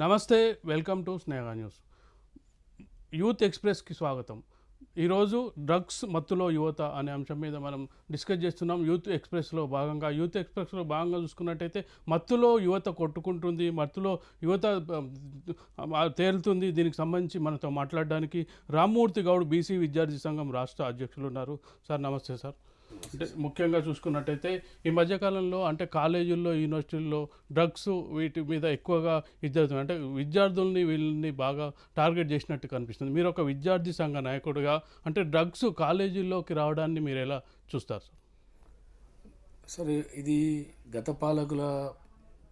నమస్తే welcome to Sneha news. Youth ఎక్స్ప్రెస్కి స్వాగతం. ఈరోజు డ్రగ్స్ మత్తులో యువత అనే అంశం మీద మనం డిస్కస్ చేస్తున్నాం. యూత్ ఎక్స్ప్రెస్లో భాగంగా యూత్ ఎక్స్ప్రెస్లో భాగంగా చూసుకున్నట్టయితే మత్తులో యువత కొట్టుకుంటుంది మత్తులో యువత తేలుతుంది. దీనికి సంబంధించి మనతో మాట్లాడడానికి రామ్మూర్తి గౌడ్ బీసీ విద్యార్థి సంఘం రాష్ట్ర అధ్యక్షులు ఉన్నారు. సార్ నమస్తే సార్. అంటే ముఖ్యంగా చూసుకున్నట్టయితే ఈ మధ్యకాలంలో అంటే కాలేజీల్లో యూనివర్సిటీల్లో డ్రగ్స్ వీటి మీద ఎక్కువగా జరుగుతుంది అంటే విద్యార్థుల్ని వీళ్ళని బాగా టార్గెట్ చేసినట్టు కనిపిస్తుంది. మీరు ఒక విద్యార్థి సంఘ నాయకుడిగా అంటే డ్రగ్స్ కాలేజీల్లోకి రావడాన్ని మీరు ఎలా చూస్తారు? సార్ సరే ఇది గత పాలకుల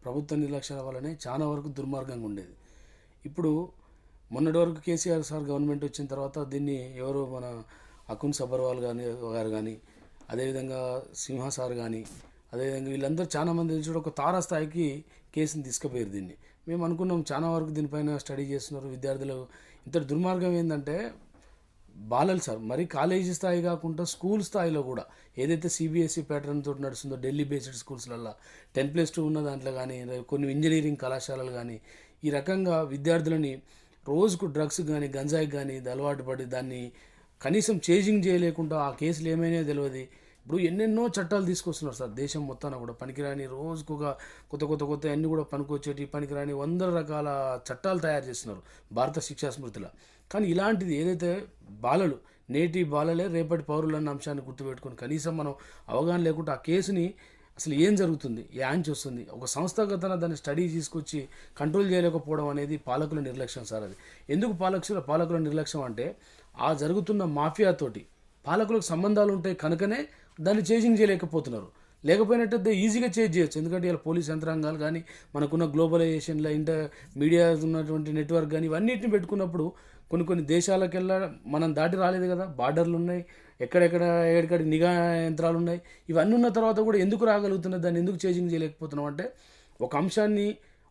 ప్రభుత్వ నిర్లక్ష్యాల వల్లనే చాలా వరకు దుర్మార్గంగా ఉండేది. ఇప్పుడు మొన్నటి వరకు కేసీఆర్ సార్ గవర్నమెంట్ వచ్చిన తర్వాత దీన్ని ఎవరు మన అకున్ సబర్వాల్ కానీ గారు కానీ అదేవిధంగా సింహసార్ కానీ అదేవిధంగా వీళ్ళందరూ చాలా మంది తెలిసి ఒక తారాస్థాయికి కేసుని తీసుకుపోయారు దీన్ని. మేము అనుకున్నాం చాలా వరకు దీనిపైన స్టడీ చేస్తున్నారు విద్యార్థులు. ఇంత దుర్మార్గం ఏంటంటే బాలలు సార్ మరి కాలేజీ స్థాయి కాకుండా స్కూల్ స్థాయిలో కూడా ఏదైతే సిబిఎస్ఈ ప్యాటర్న్ తోటి నడుస్తుందో ఢిల్లీ బేస్డ్ స్కూల్స్లలో టెన్ ప్లస్ టూ ఉన్న దాంట్లో కానీ కొన్ని ఇంజనీరింగ్ కళాశాలలు కానీ ఈ రకంగా విద్యార్థులని రోజుకు డ్రగ్స్ కానీ గంజాయికి కానీ అలవాటు పడి దాన్ని కనీసం చేజింగ్ చేయలేకుండా ఆ కేసులు ఏమైనా తెలియదు. ఇప్పుడు ఎన్నెన్నో చట్టాలు తీసుకొస్తున్నారు సార్. దేశం మొత్తాన కూడా పనికిరాని రోజుకు ఒక కొత్త కొత్త కొత్త అన్ని కూడా పనికొచ్చేటి పనికిరాని వందల రకాల చట్టాలు తయారు చేస్తున్నారు భారత శిక్షా స్మృతిలో. కానీ ఇలాంటిది ఏదైతే బాలలు నేటి బాలలే రేపటి పౌరులు అన్న అంశాన్ని గుర్తుపెట్టుకొని కనీసం మనం అవగాహన లేకుండా ఆ కేసుని అసలు ఏం జరుగుతుంది ఏ యాంచ్ వస్తుంది ఒక సంస్థాగతన దాన్ని స్టడీ తీసుకొచ్చి కంట్రోల్ చేయలేకపోవడం అనేది పాలకుల నిర్లక్ష్యం సార్ అది. ఎందుకు పాలకుల పాలకుల నిర్లక్ష్యం అంటే ఆ జరుగుతున్న మాఫియాతోటి పాలకులకు సంబంధాలు ఉంటాయి కనుకనే దాన్ని చేసింగ్ చేయలేకపోతున్నారు. లేకపోయినట్టయితే ఈజీగా చేంజ్ చేయొచ్చు. ఎందుకంటే ఇలా పోలీస్ యంత్రాంగాలు కానీ మనకున్న గ్లోబలైజేషన్లో ఇంటర్ మీడియా ఉన్నటువంటి నెట్వర్క్ కానీ ఇవన్నిటిని పెట్టుకున్నప్పుడు కొన్ని కొన్ని దేశాలకెల్లా మనం దాటి రాలేదు కదా. బార్డర్లు ఉన్నాయి ఎక్కడెక్కడ ఎక్కడికక్కడ నిఘా యంత్రాలు ఉన్నాయి ఇవన్నీ ఉన్న తర్వాత కూడా ఎందుకు రాగలుగుతున్నది దాన్ని ఎందుకు చేంజింగ్ చేయలేకపోతున్నాం? అంటే ఒక అంశాన్ని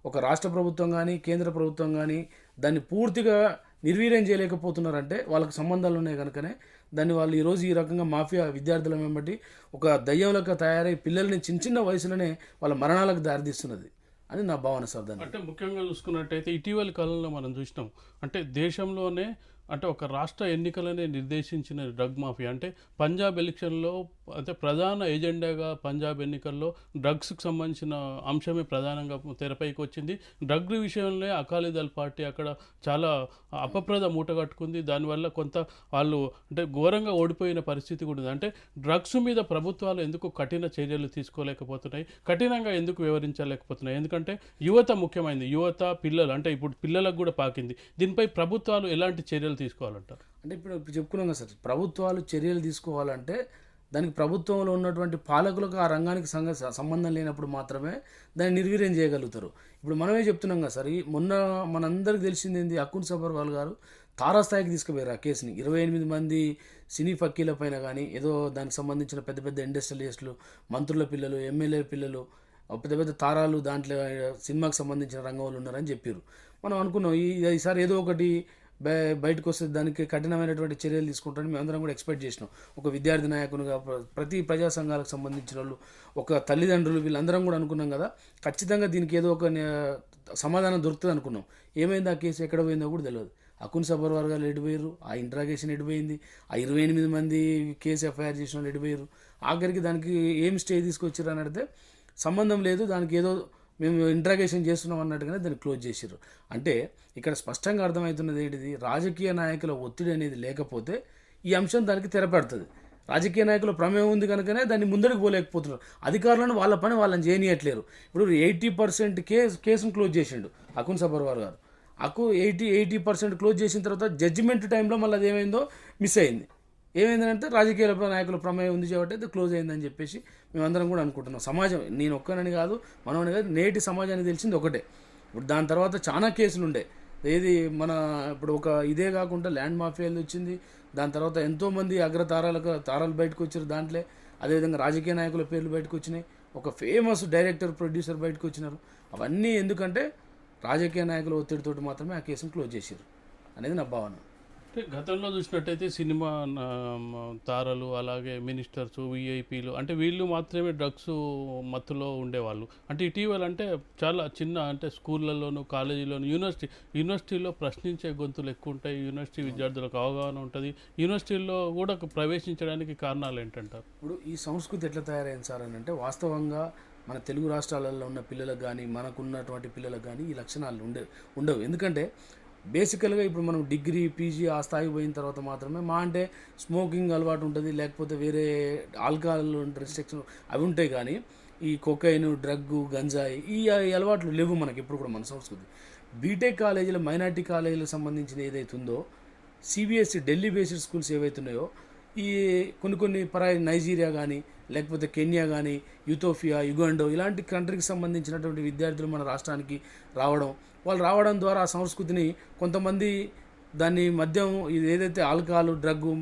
ఒక రాష్ట్ర ప్రభుత్వం కానీ కేంద్ర ప్రభుత్వం కానీ దాన్ని పూర్తిగా నిర్వీర్యం చేయలేకపోతున్నారంటే వాళ్ళకి సంబంధాలు ఉన్నాయి కనుకనే దాన్ని వాళ్ళు ఈరోజు ఈ రకంగా మాఫియా విద్యార్థుల వెంబడి ఒక దయ్యంలకు తయారై పిల్లల్ని చిన్న చిన్న వయసులోనే వాళ్ళ మరణాలకు దారితీస్తున్నది. అని నా భావన సార్ దాన్ని అంటే ముఖ్యంగా చూసుకున్నట్టయితే ఇటీవలి కాలంలో మనం చూసినాం. అంటే దేశంలోనే అంటే ఒక రాష్ట్ర ఎన్నికలనే నిర్దేశించిన డ్రగ్ మాఫియా. అంటే పంజాబ్ ఎలక్షన్లో అంటే ప్రధాన ఎజెండాగా పంజాబ్ ఎన్నికల్లో డ్రగ్స్కి సంబంధించిన అంశమే ప్రధానంగా తెరపైకి వచ్చింది. డ్రగ్ విషయంలో అకాలీదళ్ పార్టీ అక్కడ చాలా అపప్రద మూట కట్టుకుంది. దానివల్ల కొంత వాళ్ళు అంటే ఘోరంగా ఓడిపోయిన పరిస్థితి కూడా ఉంది. అంటే డ్రగ్స్ మీద ప్రభుత్వాలు ఎందుకు కఠిన చర్యలు తీసుకోలేకపోతున్నాయి? కఠినంగా ఎందుకు వివరించలేకపోతున్నాయి ఎందుకంటే యువత ముఖ్యమైనది. యువత పిల్లలు అంటే ఇప్పుడు పిల్లలకు కూడా పాకింది. దీనిపై ప్రభుత్వాలు ఎలాంటి చర్యలు తీసుకోవాలంటారు? అంటే ఇప్పుడు ఇప్పుడు చెప్పుకున్నాం కదా సార్ ప్రభుత్వాలు చర్యలు తీసుకోవాలంటే దానికి ప్రభుత్వంలో ఉన్నటువంటి పాలకులకు ఆ రంగానికి సంగ సంబంధం లేనప్పుడు మాత్రమే దాన్ని నిర్వీర్యం చేయగలుగుతారు. ఇప్పుడు మనమే చెప్తున్నాం కదా సార్ ఈ మొన్న మనందరికి తెలిసింది ఏంది? అక్కున్ సబర్వాల్ గారు తారాస్థాయికి తీసుకుపోయారు ఆ కేసుని. ఇరవై ఎనిమిది మంది సినీ ఫక్కీల పైన కానీ ఏదో దానికి సంబంధించిన పెద్ద పెద్ద ఇండస్ట్రియలిస్టులు మంత్రుల పిల్లలు ఎమ్మెల్యే పిల్లలు పెద్ద పెద్ద తారాలు దాంట్లో సినిమాకి సంబంధించిన రంగంలో ఉన్నారని చెప్పారు మనం అనుకున్నాం ఈ ఈసారి ఏదో ఒకటి బయటకు వస్తే దానికి కఠినమైనటువంటి చర్యలు తీసుకుంటారని మేమందరం కూడా ఎక్స్పెక్ట్ చేసినాం. ఒక విద్యార్థి నాయకునిగా ప్ర- ప్రతి ప్రజా సంఘాలకు సంబంధించిన వాళ్ళు ఒక తల్లిదండ్రులు వీళ్ళందరం కూడా అనుకున్నాం కదా ఖచ్చితంగా దీనికి ఏదో ఒక సమాధానం దొరుకుతుంది అనుకున్నాం. ఏమైంది ఆ కేసు? ఎక్కడ పోయిందో కూడా తెలియదు. అకున్ సబర్ వర్గాలు ఎడిపోయారు ఆ ఇంట్రాగేషన్ ఎడిపోయింది ఆ ఇరవై ఎనిమిది మంది కేసు ఎఫ్ఐఆర్ చేసిన వాళ్ళు ఎడిపోయారు ఆఖరికి దానికి ఏం స్టే తీసుకొచ్చారు అని అడిగితే సంబంధం లేదు దానికి ఏదో మేము ఇంట్రాగేషన్ చేస్తున్నాం అన్నట్టుగానే దాన్ని క్లోజ్ చేసారు అంటే ఇక్కడ స్పష్టంగా అర్థమవుతున్నది ఏంటిది? రాజకీయ నాయకుల ఒత్తిడి అనేది లేకపోతే ఈ అంశం దానికి తెరపెడుతుంది రాజకీయ నాయకుల ప్రమేయం ఉంది కనుకనే దాన్ని ముందడికి పోలేకపోతున్నారు. అధికారులను వాళ్ళ పని వాళ్ళని చేయనీయట్లేరు. ఇప్పుడు ఎయిటీ పర్సెంట్ కేసు కేసును క్లోజ్ చేసిండు అకున్ సబర్వార్ గారు. అకు ఎయిటీ ఎయిటీ పర్సెంట్ క్లోజ్ చేసిన తర్వాత జడ్జిమెంట్ టైంలో మళ్ళీ అదేమైందో మిస్ అయింది. ఏమైందంటే రాజకీయ నాయకుల ప్రమేయం ఉంది కాబట్టి అది క్లోజ్ అయిందని చెప్పేసి మేమందరం కూడా అనుకుంటున్నాం. సమాజం నేను ఒక్కనని కాదు మనమని కాదు నేటి సమాజానికి తెలిసింది ఒకటే. ఇప్పుడు దాని తర్వాత చాలా కేసులు ఉండే. ఏది మన ఇప్పుడు ఒక ఇదే కాకుండా ల్యాండ్ మాఫియాలు వచ్చింది. దాని తర్వాత ఎంతోమంది అగ్రతారాలకు తారాలు బయటకు వచ్చారు దాంట్లో. అదేవిధంగా రాజకీయ నాయకుల పేర్లు బయటకు వచ్చినాయి. ఒక ఫేమస్ డైరెక్టర్ ప్రొడ్యూసర్ బయటకు వచ్చినారు. అవన్నీ ఎందుకంటే రాజకీయ నాయకుల ఒత్తిడితోటి మాత్రమే ఆ కేసును క్లోజ్ చేశారు. అనేది నా భావన. గతంలో చూసినట్టయితే సినిమా తారలు అలాగే మినిస్టర్స్ విఐపీలు అంటే వీళ్ళు మాత్రమే డ్రగ్స్ మత్తులో ఉండేవాళ్ళు. అంటే ఇటీవల అంటే చాలా చిన్న అంటే స్కూళ్ళలోను కాలేజీలోను యూనివర్సిటీ యూనివర్సిటీలో ప్రశ్నించే గొంతులు ఎక్కువ ఉంటాయి. యూనివర్సిటీ విద్యార్థులకు అవగాహన ఉంటుంది. యూనివర్సిటీల్లో కూడా ప్రవేశించడానికి కారణాలు ఏంటంటారు? ఇప్పుడు ఈ సంస్కృతి ఎట్లా తయారైంది సార్ అని అంటే వాస్తవంగా మన తెలుగు రాష్ట్రాలలో ఉన్న పిల్లలకు కానీ మనకున్నటువంటి పిల్లలకు కానీ ఈ లక్షణాలు ఉండే ఉండవు. ఎందుకంటే బేసికల్గా ఇప్పుడు మనం డిగ్రీ పీజీ ఆ స్థాయికి పోయిన తర్వాత మాత్రమే మా అంటే స్మోకింగ్ అలవాటు ఉంటుంది లేకపోతే వేరే ఆల్కహాల్ రిస్ట్రిక్షన్ అవి ఉంటాయి కానీ ఈ కొకైన్ డ్రగ్ గంజాయి ఈ అలవాట్లు లేవు మనకి ఇప్పుడు కూడా మన సంస్కృతి. బీటెక్ కాలేజీలో మైనార్టీ కాలేజీలకు సంబంధించిన ఏదైతే ఉందో సిబిఎస్ఈ ఢిల్లీ బేస్డ్ స్కూల్స్ ఏవైతున్నాయో ఈ కొన్ని కొన్ని పరాయి నైజీరియా కానీ లేకపోతే కెన్యా కానీ యూతోఫియా యుగాండో ఇలాంటి కంట్రీకి సంబంధించినటువంటి విద్యార్థులు మన రాష్ట్రానికి రావడం వాళ్ళు రావడం ద్వారా ఆ సంస్కృతిని కొంతమంది దాన్ని మద్యం ఇది ఏదైతే ఆల్కహాల్ డ్రగ్గు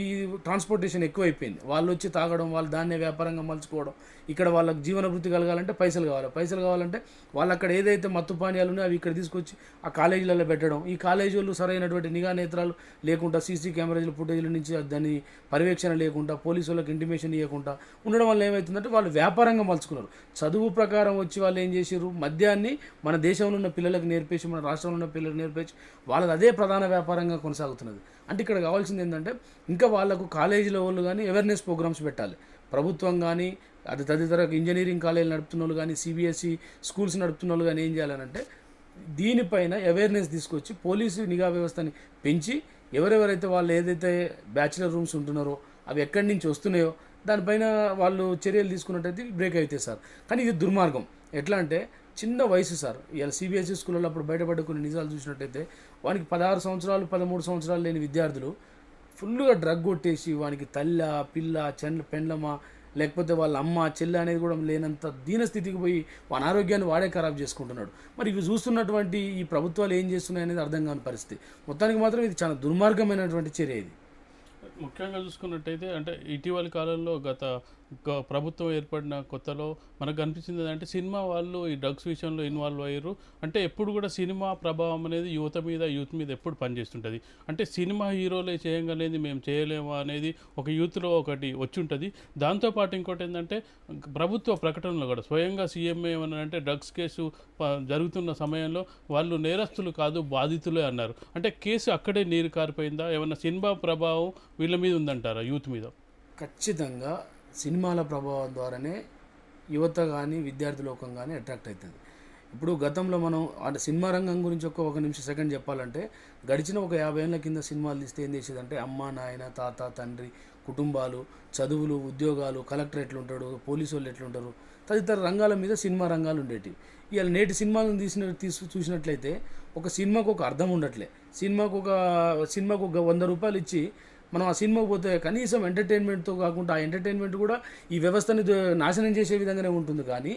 ఈ ట్రాన్స్పోర్టేషన్ ఎక్కువైపోయింది. వాళ్ళు వచ్చి తాగడం వాళ్ళు దాన్నే వ్యాపారంగా మలుచుకోవడం ఇక్కడ వాళ్ళకి జీవన వృత్తి కలగాలంటే పైసలు కావాలి. పైసలు కావాలంటే వాళ్ళు అక్కడ ఏదైతే మత్తు పానీయాలు ఉన్నాయో అవి ఇక్కడ తీసుకొచ్చి ఆ కాలేజీలలో పెట్టడం. ఈ కాలేజీ వాళ్ళు సరైనటువంటి నిఘా నేత్రాలు లేకుండా సీసీ కెమెరాల ఫుటేజ్ల నుంచి దాన్ని పర్యవేక్షణ లేకుండా పోలీసు వాళ్ళకి ఇంటిమేషన్ ఇవ్వకుండా ఉండడం వల్ల ఏమవుతుందంటే వాళ్ళు వ్యాపారంగా మలుచుకున్నారు. చదువు ప్రకారం వచ్చి వాళ్ళు ఏం చేశారు మద్యాన్ని మన దేశంలో ఉన్న పిల్లలకు నేర్పేసి మన రాష్ట్రంలో ఉన్న పిల్లలకు నేర్పేసి వాళ్ళది అదే ప్రధాన వ్యాపారంగా కొనసాగుతున్నది. అంటే ఇక్కడ కావాల్సింది ఏంటంటే ఇంకా వాళ్ళకు కాలేజీల వాళ్ళు కానీ అవేర్నెస్ ప్రోగ్రామ్స్ పెట్టాలి. ప్రభుత్వం కానీ అది తదితర ఇంజనీరింగ్ కాలేజీలు నడుపుతున్న వాళ్ళు కానీ సిబిఎస్ఈ స్కూల్స్ నడుపుతున్న వాళ్ళు కానీ ఏం చేయాలనంటే దీనిపైన అవేర్నెస్ తీసుకొచ్చి పోలీసు నిఘా వ్యవస్థని పెంచి ఎవరెవరైతే వాళ్ళు ఏదైతే బ్యాచిలర్ రూమ్స్ ఉంటున్నారో అవి ఎక్కడి నుంచి వస్తున్నాయో దానిపైన వాళ్ళు చర్యలు తీసుకున్నట్టయితే బ్రేక్ అవుతాయి సార్. కానీ ఇది దుర్మార్గం. ఎట్లా అంటే చిన్న వయసు సార్. ఇలా సిబిఎస్ఈ స్కూల్లో అప్పుడు బయటపడ్డ కొన్ని నిజాలు చూసినట్టయితే వానికి పదహారు సంవత్సరాలు పదమూడు సంవత్సరాలు లేని విద్యార్థులు ఫుల్గా డ్రగ్ కొట్టేసి వానికి తల్ల పిల్ల చెండ్ల పెండ్లమా లేకపోతే వాళ్ళ అమ్మ చెల్లె అనేది కూడా లేనంత దీనస్థితికి పోయి అనారోగ్యాన్ని ఆరోగ్యాన్ని వాడే ఖరాబ్ చేసుకుంటున్నాడు. మరి ఇవి చూస్తున్నటువంటి ఈ ప్రభుత్వాలు ఏం చేస్తున్నాయి అనేది అర్థం కాని పరిస్థితి. మొత్తానికి మాత్రం ఇది చాలా దుర్మార్గమైనటువంటి చర్య ఇది. ముఖ్యంగా చూసుకున్నట్టయితే అంటే ఇటీవలి కాలంలో గత ప్రభుత్వం ఏర్పడిన కొత్తలో మనకు కనిపించింది అంటే సినిమా వాళ్ళు ఈ డ్రగ్స్ విషయంలో ఇన్వాల్వ్ అయ్యారు. అంటే ఎప్పుడు కూడా సినిమా ప్రభావం అనేది యువత మీద యూత్ మీద ఎప్పుడు పనిచేస్తుంటుంది. అంటే సినిమా హీరోలే చేయగలేదు మేము చేయలేమా అనేది ఒక యూత్లో ఒకటి వచ్చి ఉంటుంది దాంతోపాటు ఇంకోటి ఏంటంటే ప్రభుత్వ ప్రకటనలో కూడా స్వయంగా సీఎం ఏమన్నారంటే డ్రగ్స్ కేసు ప- జరుగుతున్న సమయంలో వాళ్ళు నేరస్తులు కాదు బాధితులే అన్నారు. అంటే కేసు అక్కడే నీరు కారిపోయిందా? ఏమన్నా సినిమా ప్రభావం వీళ్ళ మీద ఉందంటారా యూత్ మీద? ఖచ్చితంగా సినిమాల ప్రభావం ద్వారానే యువత కానీ విద్యార్థి లోకం కానీ అట్రాక్ట్ అవుతుంది ఇప్పుడు గతంలో మనం అంటే సినిమా రంగం గురించి ఒక ఒక నిమిషం సెకండ్ చెప్పాలంటే గడిచిన ఒక యాభై ఏళ్ళ కింద సినిమాలు తీస్తే ఏం చేసేదంటే అమ్మ నాయన తాత తండ్రి కుటుంబాలు చదువులు ఉద్యోగాలు కలెక్టర్ ఎట్లుంటాడు పోలీసు వాళ్ళు ఎట్లుంటారు తదితర రంగాల మీద సినిమా రంగాలు ఉండేటివి. ఇవాళ నేటి సినిమాలను తీసిన తీసు చూసినట్లయితే ఒక సినిమాకు ఒక అర్థం ఉండట్లే. సినిమాకు ఒక సినిమాకు ఒక వంద రూపాయలు ఇచ్చి మనం ఆ సినిమాకి పోతే కనీసం ఎంటర్టైన్మెంట్తో కాకుండా ఆ ఎంటర్టైన్మెంట్ కూడా ఈ వ్యవస్థని నాశనం చేసే విధంగానే ఉంటుంది. కానీ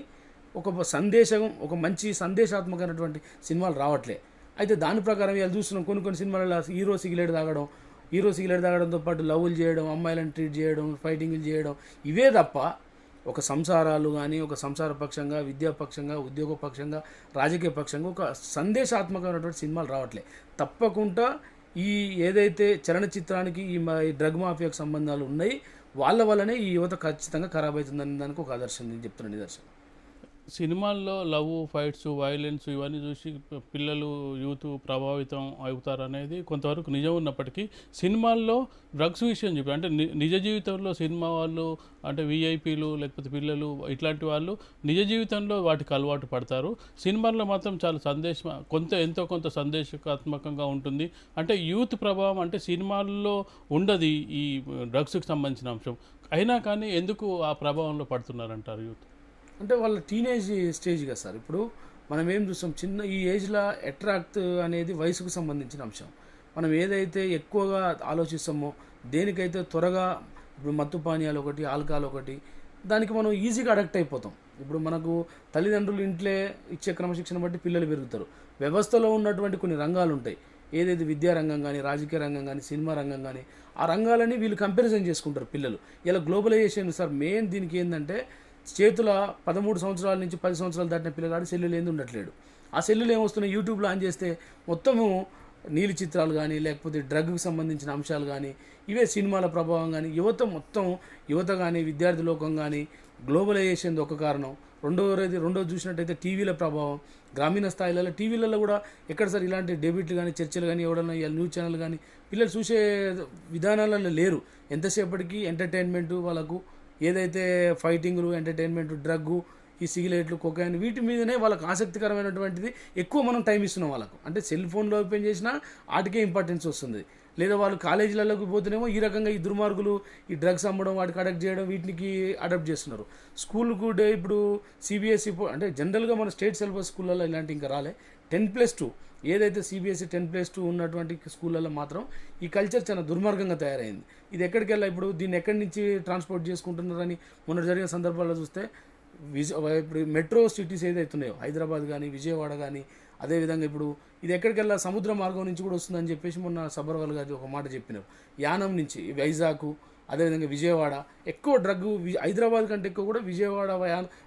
ఒక సందేశం ఒక మంచి సందేశాత్మకమైనటువంటి సినిమాలు రావట్లే. అయితే దాని ప్రకారం ఇవాళ చూస్తున్నాం. కొన్ని కొన్ని సినిమాలలో హీరో సిగరెట్ తాగడం హీరో సిగరెట్ తాగడంతో పాటు లవ్లు చేయడం అమ్మాయిలను ట్రీట్ చేయడం ఫైటింగ్లు చేయడం ఇవే తప్ప ఒక సంసారాలు కానీ ఒక సంసార పక్షంగా విద్యాపక్షంగా ఉద్యోగ పక్షంగా రాజకీయ పక్షంగా ఒక సందేశాత్మకమైనటువంటి సినిమాలు రావట్లే. తప్పకుండా ఈ ఏదైతే చలనచిత్రానికి ఈ డ్రగ్ మాఫియాకు సంబంధాలు ఉన్నాయి వాళ్ళ వల్లనే ఈ యువత ఖచ్చితంగా ఖరాబ్ అవుతుందని దానికి ఒక ఆదర్శం నేను చెప్తున్నాను నిదర్శనం. సినిమాల్లో లవ్ ఫైట్స్ వైలెన్స్ ఇవన్నీ చూసి పిల్లలు యూత్ ప్రభావితం అవుతారు అనేది కొంతవరకు నిజం ఉన్నప్పటికీ సినిమాల్లో డ్రగ్స్ విషయం చెప్పి అంటే నిజ జీవితంలో సినిమా వాళ్ళు అంటే విఐపీలు లేకపోతే పిల్లలు ఇట్లాంటి వాళ్ళు నిజ జీవితంలో వాటికి అలవాటు పడతారు. సినిమాల్లో మాత్రం చాలా సందేశం కొంత ఎంతో కొంత సందేశాత్మకంగా ఉంటుంది. అంటే యూత్ ప్రభావం అంటే సినిమాల్లో ఉండదు ఈ డ్రగ్స్కి సంబంధించిన అంశం. అయినా కానీ ఎందుకు ఆ ప్రభావంలో పడుతున్నారంటారు యూత్? అంటే వాళ్ళ టీనేజ్ స్టేజ్ కదా సార్. ఇప్పుడు మనం ఏం చూస్తాం చిన్న ఈ ఏజ్లో అట్రాక్ట్ అనేది వయసుకు సంబంధించిన అంశం. మనం ఏదైతే ఎక్కువగా ఆలోచిస్తామో దేనికైతే త్వరగా ఇప్పుడు మత్తు పానీయాలు ఒకటి ఆల్కహాల్ ఒకటి దానికి మనం ఈజీగా అడక్ట్ అయిపోతాం. ఇప్పుడు మనకు తల్లిదండ్రులు ఇంట్లో ఇచ్చే క్రమశిక్షణ బట్టి పిల్లలు పెరుగుతారు. వ్యవస్థలో ఉన్నటువంటి కొన్ని రంగాలు ఉంటాయి. ఏదైతే విద్యా రంగం కానీ రాజకీయ రంగం కానీ సినిమా రంగం కానీ ఆ రంగాలని వీళ్ళు కంపారిజన్ చేసుకుంటారు పిల్లలు. ఇలా గ్లోబలైజేషన్ సార్ మెయిన్ దీనికి ఏంటంటే చేతుల పదమూడు సంవత్సరాల నుంచి పది సంవత్సరాలు దాటిన పిల్లగాడు సెల్లులు ఏంది ఉండట్లేడు. ఆ సెల్లులు ఏమొస్తున్నాయి యూట్యూబ్లో ఆన్ చేస్తే మొత్తము నీలి చిత్రాలు కానీ లేకపోతే డ్రగ్కి సంబంధించిన అంశాలు కానీ ఇవే సినిమాల ప్రభావం కానీ యువత మొత్తం యువత కానీ విద్యార్థి లోకం కానీ గ్లోబలైజేషన్ ఒక కారణం. రెండవది రెండో చూసినట్టయితే టీవీల ప్రభావం. గ్రామీణ స్థాయిలలో టీవీలలో కూడా ఎక్కడ సార్ ఇలాంటి డెబిట్లు కానీ చర్చలు కానీ ఎవడన్నా ఇవాళ న్యూస్ ఛానల్ కానీ పిల్లలు చూసే విధానాలలో లేరు. ఎంతసేపటికి ఎంటర్టైన్మెంట్ వాళ్ళకు ఏదైతే ఫైటింగ్లు ఎంటర్టైన్మెంట్ డ్రగ్గు ఈ సిగరెట్లు కొకాయిన్ వీటి మీదనే వాళ్ళకి ఆసక్తికరమైనటువంటిది ఎక్కువ మనం టైం ఇస్తున్నాం వాళ్ళకు. అంటే సెల్ ఫోన్లో ఓపెన్ చేసినా వాటికే ఇంపార్టెన్స్ వస్తుంది. లేదా వాళ్ళు కాలేజీలలోకి పోతేనేమో ఈ రకంగా ఈ దుర్మార్గులు ఈ డ్రగ్స్ అమ్మడం వాటికి అడక్ట్ చేయడం వీటికి అడాప్ట్ చేస్తున్నారు. స్కూల్కు డే ఇప్పుడు సిబిఎస్ఈ అంటే జనరల్గా మన స్టేట్ సిలబస్ స్కూళ్ళలో ఇలాంటి ఇంకా రాలే. టెన్ ప్లస్ టూ ఏదైతే సిబిఎస్ఈ టెన్ ప్లస్ టూ ఉన్నటువంటి స్కూళ్ళల్లో మాత్రం ఈ కల్చర్ చాలా దుర్మార్గంగా తయారైంది. ఇది ఎక్కడికి వెళ్ళా ఇప్పుడు దీన్ని ఎక్కడి నుంచి ట్రాన్స్పోర్ట్ చేసుకుంటున్నారని మొన్న జరిగిన సందర్భాల్లో చూస్తే విజ ఇప్పుడు మెట్రో సిటీస్ ఏదైతే ఉన్నాయో హైదరాబాద్ కానీ విజయవాడ కానీ అదేవిధంగా ఇప్పుడు ఇది ఎక్కడికి వెళ్ళా సముద్ర మార్గం నుంచి కూడా వస్తుందని చెప్పేసి మొన్న సబర్వాల్ గారు ఒక మాట చెప్పినారు. యానం నుంచి వైజాగ్ అదేవిధంగా విజయవాడ ఎక్కువ డ్రగ్ వి- హైదరాబాద్ కంటే ఎక్కువ కూడా విజయవాడ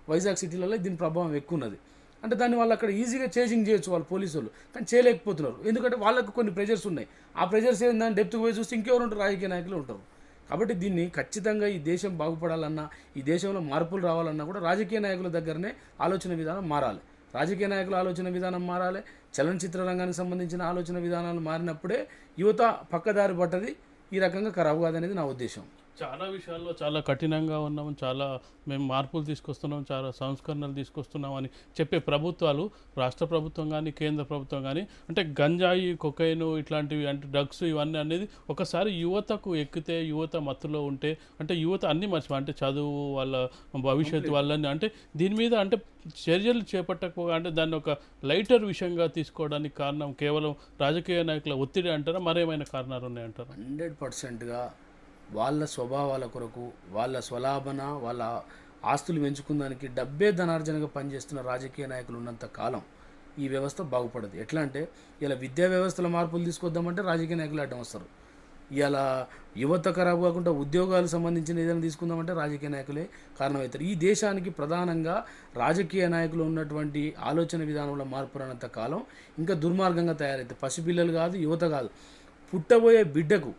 వైజాగ్ సిటీలలో దీని ప్రభావం ఎక్కువ ఉన్నది. అంటే దాన్ని వాళ్ళు అక్కడ ఈజీగా చేసింగ్ చేయొచ్చు వాళ్ళు పోలీసు వాళ్ళు కానీ చేయలేకపోతున్నారు. ఎందుకంటే వాళ్ళకు కొన్ని ప్రెజర్స్ ఉన్నాయి. ఆ ప్రెజర్స్ ఏంటంటే డెప్త్కి పోయి చూస్తే ఇంకెవరు ఉంటారు? రాజకీయ నాయకులు ఉంటారు. కాబట్టి దీన్ని ఖచ్చితంగా ఈ దేశం బాగుపడాలన్నా ఈ దేశంలో మార్పులు రావాలన్నా కూడా రాజకీయ నాయకుల దగ్గరనే ఆలోచన విధానం మారాలి. రాజకీయ నాయకుల ఆలోచన విధానం మారాలి. చలనచిత్ర రంగానికి సంబంధించిన ఆలోచన విధానాలు మారినప్పుడే యువత పక్కదారి పట్టది ఈ రకంగా ఖరాబ్ కాదనేది నా ఉద్దేశం. చాలా విషయాల్లో చాలా కఠినంగా ఉన్నాం చాలా మేము మార్పులు తీసుకొస్తున్నాం చాలా సంస్కరణలు తీసుకొస్తున్నాం అని చెప్పే ప్రభుత్వాలు రాష్ట్ర ప్రభుత్వం కానీ కేంద్ర ప్రభుత్వం కానీ అంటే గంజాయి కొకైన్ ఇట్లాంటివి అంటే డ్రగ్స్ ఇవన్నీ అనేది ఒకసారి యువతకు ఎక్కితే యువత మత్తులో ఉంటే అంటే యువత అన్ని మర్చిపో అంటే చదువు వాళ్ళ భవిష్యత్తు వాళ్ళని అంటే దీని మీద అంటే చర్యలు చేపట్టకపోగా అంటే దాన్ని ఒక లైటర్ విషయంగా తీసుకోవడానికి కారణం కేవలం రాజకీయ నాయకుల ఒత్తిడి అంటారా మరేమైనా కారణాలు ఉన్నాయంటారా? హండ్రెడ్ పర్సెంట్గా వాళ్ళ స్వభావాల కొరకు వాళ్ళ స్వలాభన వాళ్ళ ఆస్తులు పెంచుకుందానికి డబ్బే ధనార్జనగా పనిచేస్తున్న రాజకీయ నాయకులు ఉన్నంత కాలం ఈ వ్యవస్థ బాగుపడదు. ఎట్లా అంటే ఇలా విద్యా వ్యవస్థలో మార్పులు తీసుకొద్దామంటే రాజకీయ నాయకులు అడ్డం వస్తారు. ఇలా యువత ఖరాబ్ కాకుండా ఉద్యోగాలు సంబంధించిన ఏదైనా తీసుకుందామంటే రాజకీయ నాయకులే కారణమవుతారు. ఈ దేశానికి ప్రధానంగా రాజకీయ నాయకులు ఉన్నటువంటి ఆలోచన విధానంలో మార్పు రానంత కాలం ఇంకా దుర్మార్గంగా తయారవుతాయి పసిపిల్లలు కాదు యువత కాదు. పుట్టబోయే బిడ్డకు